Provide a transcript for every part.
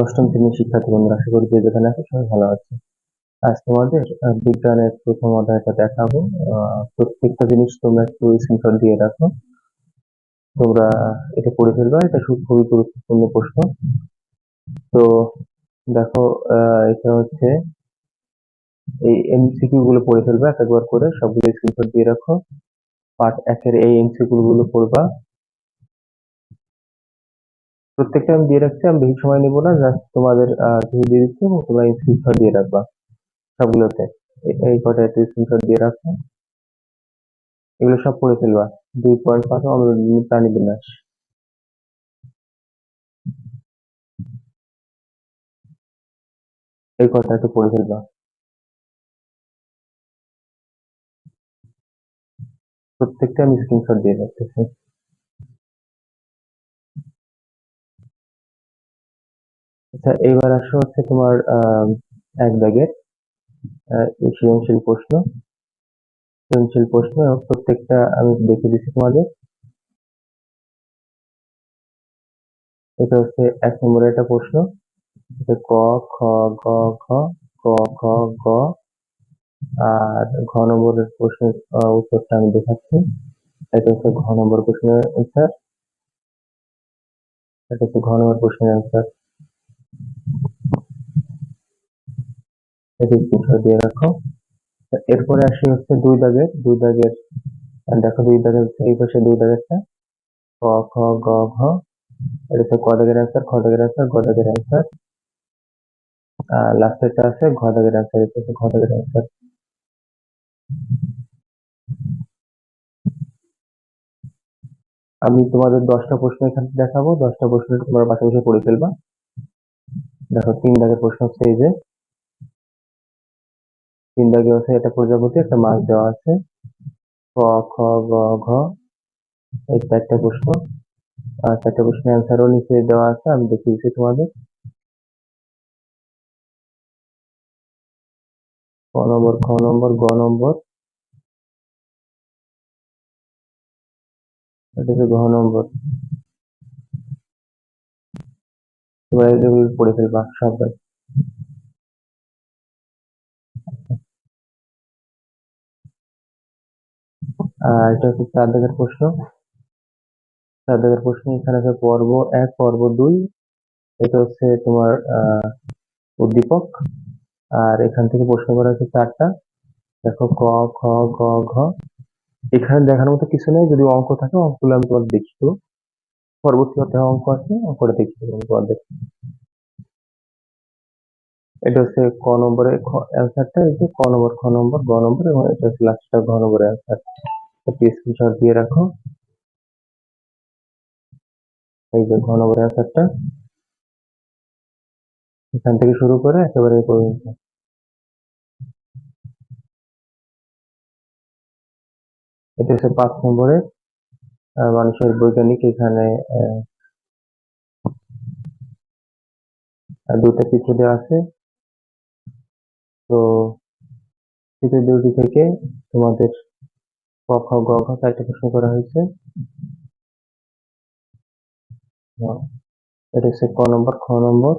অষ্টম শ্রেণির শিক্ষার্থী বন্ধুরা, আশা করি যে যেখানে আছে সবাই ভালো আছে। আজ তোমাদের বিজ্ঞানের প্রথম অধ্যায়টা দেখাবো। প্রত্যেকটা জিনিস তোমরা একটু স্ক্রিনশট দিয়ে রাখো। তোমরা এটা পড়ে ফেলবা, এটা খুব- খুবই গুরুত্বপূর্ণ প্রশ্ন। তো দেখো এটা হচ্ছে, এই এমসিকিউ গুলো পড়ে ফেলবা, এক একবার করে সবগুলো স্ক্রিনশট দিয়ে রাখো। পার্ট একের এই এমসিকিউ গুলো পড়বা। প্রত্যেকটা আমি দিয়ে রাখছি, আমি বেশি সময় নেব না জাস্ট তোমাদের কিছু দিয়ে দিচ্ছি এবং তোমরা স্ক্রিনশট দিয়ে রাখবা। সবগুলোতে, এই কটা একটু স্ক্রিনশট দিয়ে রাখো। এগুলো সব পড়ে ফেলবা। দুই পয়েন্ট পাঁচ অমরনীয় প্রাণী বিন্যাস এই কথা একটু পড়ে ফেলবা। প্রত্যেকটা আমি স্ক্রিনশট দিয়ে রাখতেছি। আচ্ছা এবার আসো হচ্ছে তোমার এক ব্যাগের সৃজনশীল প্রশ্ন। সৃজনশীল প্রশ্ন এবং প্রত্যেকটা আমি দেখে দিচ্ছি তোমাদের। এটা হচ্ছে এক নম্বরের একটা প্রশ্ন। ক, খ, গ, ঘ, ক খ গ, আর ঘ নম্বরের প্রশ্নের উত্তরটা আমি দেখাচ্ছি। এটা হচ্ছে ঘ নম্বর প্রশ্নের অ্যান্সার এটা হচ্ছে ঘ নম্বর প্রশ্নের অ্যান্সার এটি স্ক্রিনশট দিয়ে রাখো? এরপরে আসি হচ্ছে দুই দাগের দুই দাগের দেখো দুই দাগের এই পাশে দুই দাগেরটা। ক, খ, গ, ঘ, এটা হচ্ছে ক দাগের অ্যান্সার খ দাগের অ্যান্সার গ দাগের অ্যান্সার লাস্টেরটা আছে ঘ দাগের অ্যান্সার এটা হচ্ছে ঘ দাগের অ্যান্সার আমি তোমাদের দশটা প্রশ্ন এখানে দেখাবো, দশটা প্রশ্ন তোমরা বাসা বসে পড়ে ফেলবা। দেখো, তিন দাগের প্রশ্ন হচ্ছে এই যে তিন দাগে হচ্ছে এটা প্রজাপতি, একটা মাছ দেওয়া আছে। ক খ, গ, ঘ, এই চারটা প্রশ্ন। আর চারটা প্রশ্নের অ্যান্সারও নিচে দেওয়া আছে, আমি দেখিয়ে দিচ্ছি তোমাদের। ক নম্বর, খ নম্বর, গ নম্বর। এটা ঘ নম্বর। পড়ে ফেলবা সবাই আর এটা হচ্ছে চার দাগের প্রশ্ন। চার দাগের প্রশ্ন, এখানে আছে পর্ব এক, পর্ব দুই। এটা হচ্ছে তোমার, আহ, উদ্দীপক। আর এখান থেকে প্রশ্ন করা হচ্ছে চারটা। দেখো ক, খ, গ, ঘ। এখানে দেখানোর মতো কিছু নেই, যদি অঙ্ক থাকে, অঙ্কগুলো আমি তোমাদের দেখিয়ে দেবো। পরবর্তী অধ্যায়ে অঙ্ক আছে, অঙ্কটা দেখিয়ে দেবো তোমাদের। এটা হচ্ছে ক নম্বরের অ্যান্সারটা এই যে ক নম্বর, খ নম্বর, গ নম্বর, এবং এটা হচ্ছে লাস্টটা ঘ নম্বরের অ্যান্সার স্ক্রিনশট দিয়ে রাখো। এই যে ঘ নম্বরের অ্যান্সারটা এখান থেকে শুরু করে একেবারে পর্যন্ত। এটা হচ্ছে পাঁচ নম্বরের আহ, মানুষের বৈজ্ঞানিক এখানে দুটা চিত্র দেওয়া আছে। তো চিত্র দুটি থেকে তোমাদের ক গ, ঘ প্রশ্ন করা হয়েছে। এটা হচ্ছে ক নম্বর, খ নম্বর।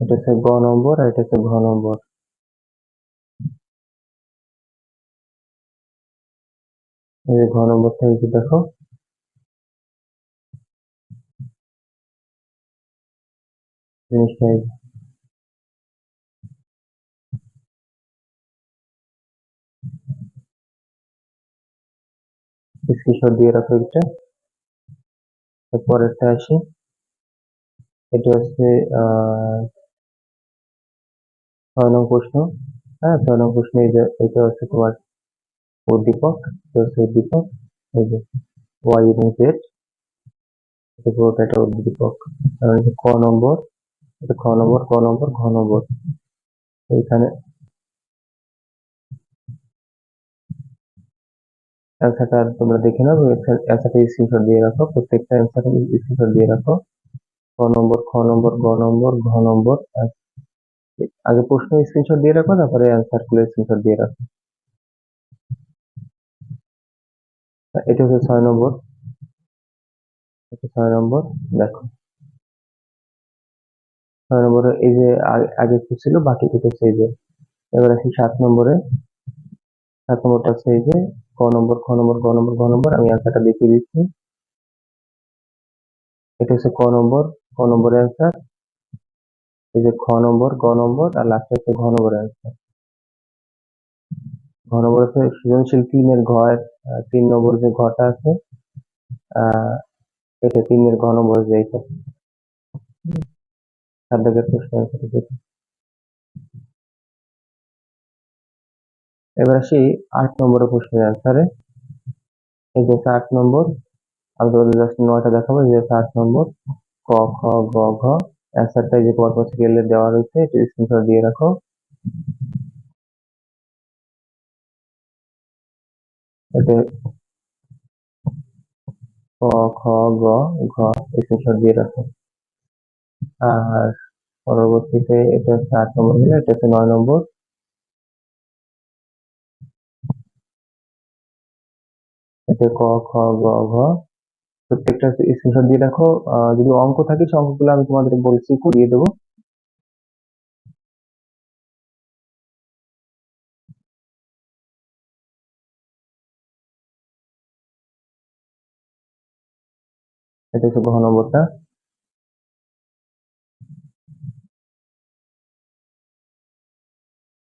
এটা হচ্ছে গ নম্বর আর এটা হচ্ছে ঘ নম্বর। ঘ নম্বরটা এই যে দেখো। এই যে। স্ক্রিনশট দিয়ে রাখো এটা। পরেরটা আসি। এটা হচ্ছে ছয় নং প্রশ্ন। হ্যাঁ ছয় নং প্রশ্ন এটা হচ্ছে তোমার উদ্দীপক এটা হচ্ছে উদ্দীপক এই যে ওয়াই এবং জেড এটা পুরোটা একটা উদ্দীপক ক নম্বর। এটা খ নম্বর ক নম্বর ঘ নম্বর এইখানে। অ্যান্সারটা তোমরা দেখে নাও অ্যান্সারটা স্ক্রিনশট দিয়ে রাখো, প্রত্যেকটা অ্যান্সার স্ক্রিনশট দিয়ে রাখো। ক নম্বর খ নম্বর গ নম্বর ঘ নম্বর আগে প্রশ্ন স্ক্রিনশট দিয়ে রাখো, তারপরে অ্যান্সারগুলো স্ক্রিনশট দিয়ে রাখো। এটা হচ্ছে ছয় নম্বর। ছয় নম্বর, দেখো। নম্বরে এই যে আগে কি ছিল, বাকি থেকে এই যে, এবার আসি সাত নম্বরে। সাত নম্বরটা হচ্ছে এই যে, ক নম্বর, খ নম্বর, গ নম্বর ঘ নম্বর, আমি অ্যান্সারটা দেখিয়ে দিচ্ছি। এটা হচ্ছে ক নম্বর, ক নম্বরের অ্যান্সার এই যে খ নম্বর, গ নম্বর, আর লাস্টে হচ্ছে ঘ নম্বরের অ্যান্সার ঘ নম্বর হচ্ছে সৃজনশীল তিনের ঘর তিন নম্বর যে ঘটা আছে, আহ, এটা তিনের ঘ নম্বর যে দাগের প্রশ্ন answer এবার আসি আট নম্বরের প্রশ্নের অ্যান্সারে এই যে আট নম্বর, আমি তোমাদের জাস্ট নয়টা দেখাবো যে আট নম্বর। ক, খ, গ, ঘ অ্যান্সারটা এই যে পরপর সিরিয়ালে দেওয়া রয়েছে এটা স্ক্রিনশট দিয়ে রাখো। এতে ক, খ, গ, ঘ স্ক্রিনশট দিয়ে রাখো। আর পরবর্তীতে এটা হচ্ছে আট নম্বর হলে এটা হচ্ছে নয় নম্বর। ক, খ, গ, ঘ। প্রত্যেকটা স্ক্রিনশট দিয়ে যদি অঙ্ক থাকে, সেই অঙ্কগুলো আমি তোমাদের বলছি করিয়ে দেবো। এটা হচ্ছে ঘ নম্বরটা।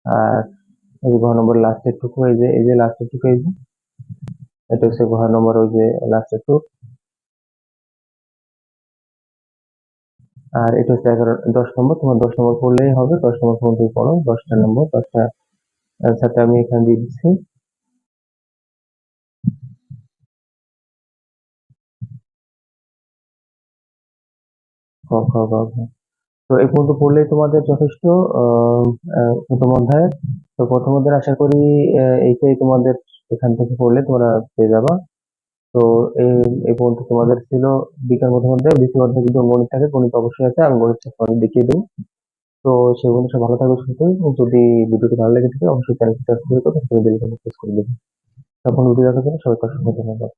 আর এই যে নম্বর লাস্টের টুকু, এই যে এই যে লাস্টের টুকু, এই যে, এটা হচ্ছে ঘ নম্বর, ওই যে লাস্টের টুক। আর এটা হচ্ছে এগারো, দশ নম্বর, তোমার দশ নম্বর পড়লেই হবে, দশ নম্বর পর্যন্ত পড়ো, দশটা নম্বর, দশটা অ্যান্সারটা আমি এখানে দিয়ে দিচ্ছি। ক, খ তো এই পর্যন্ত পড়লেই তোমাদের যথেষ্ট প্রথম অধ্যায়। তো প্রথম অধ্যায় আশা করি এইটাই তোমাদের এখান থেকে পড়লে তোমরা পেয়ে যাবা। তো এই পর্যন্ত তোমাদের ছিল বিজ্ঞান প্রথম অধ্যায়। দ্বিতীয় অধ্যায় যদি গণিত থাকে, গণিত অবশ্যই আছে, আমি গণিত তোমাদের দেখিয়ে দেবো। তো সেগুলো সব ভালো থাকবে, সুস্থ যদি ভিডিওটি ভালো লেগে থাকে, অবশ্যই চ্যানেলটি সাবস্ক্রাইব করে বেল আইকনে প্রেস করে তখন ভিডিও দেখার জন্য ধন্যবাদ।